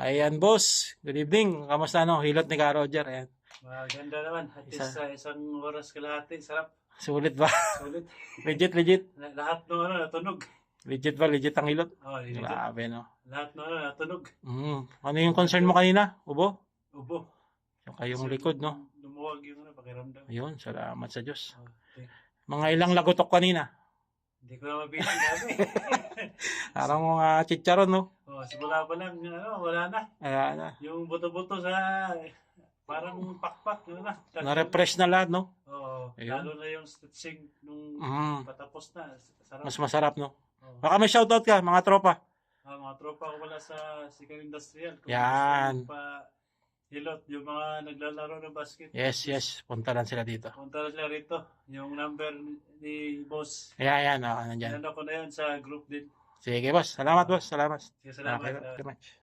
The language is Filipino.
Ayan, boss. Good evening. Kamusta no? Hilot ni Ka Roger. Ayan. Maganda naman. At Isa. least sa isang oras kalahati. Sarap. Sulit ba? Sulit. legit, legit. La- Lahat ng ano, natunog. Legit ba? Legit ang hilot? Oh, legit. Grabe, no? Lahat ng ano, natunog. Mm. Ano yung concern mo kanina? Ubo? Ubo. Yung kayong likod, no? Lumuwag yung ano, pakiramdam. Ayun, salamat sa Diyos. Oh, okay. Mga ilang lagotok kanina. Hindi ko na mabilang. Parang mga chicharon, no? Oh, simula pa lang, ano, wala na. Ayan, na. Yung buto-buto sa parang pakpak, yun na. Na-refresh na lahat, no? Oo, Ayun. lalo na yung stretching nung Mm. patapos na. Sarap. Mas masarap, no? Oo. Baka may shoutout ka, mga tropa. Ah, mga tropa ko wala sa Sikan Industrial. Kung Yan. gusto nyo Pa hilot, yung mga naglalaro ng basket. Yes, yes. Punta lang sila dito. Punta na sila rito. Yung number ni boss. Ayan, ayan. Oh, nandyan. Yan ako na yun sa group din. Sige, boss. Salamat, boss. Salamat. Sige, salamat. Okay, much.